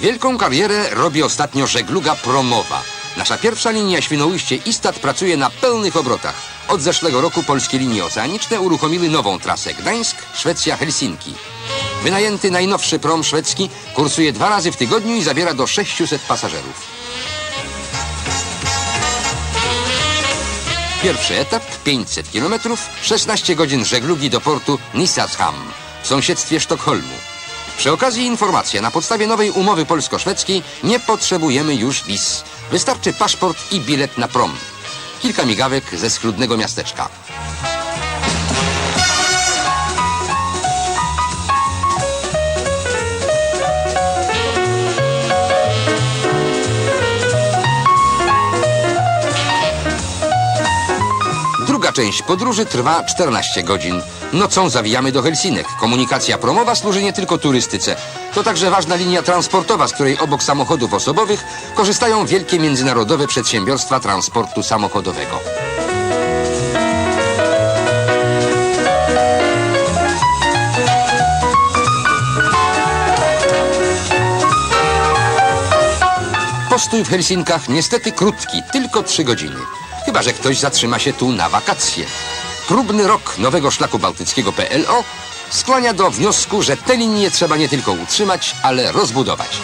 Wielką karierę robi ostatnio żegluga promowa. Nasza pierwsza linia Świnoujście-Istat pracuje na pełnych obrotach. Od zeszłego roku polskie linie oceaniczne uruchomiły nową trasę Gdańsk, Szwecja, Helsinki. Wynajęty najnowszy prom szwedzki kursuje dwa razy w tygodniu i zabiera do 600 pasażerów. Pierwszy etap 500 km, 16 godzin żeglugi do portu Nissasham w sąsiedztwie Sztokholmu. Przy okazji informacja, na podstawie nowej umowy polsko-szwedzkiej nie potrzebujemy już wiz. Wystarczy paszport i bilet na prom. Kilka migawek ze schludnego miasteczka. Część podróży trwa 14 godzin. Nocą zawijamy do Helsinek. Komunikacja promowa służy nie tylko turystyce. To także ważna linia transportowa, z której obok samochodów osobowych korzystają wielkie międzynarodowe przedsiębiorstwa transportu samochodowego. Postój w Helsinkach niestety krótki, tylko 3 godziny. Chyba, że ktoś zatrzyma się tu na wakacje. Próbny rok nowego szlaku bałtyckiego PLO skłania do wniosku, że te linie trzeba nie tylko utrzymać, ale rozbudować.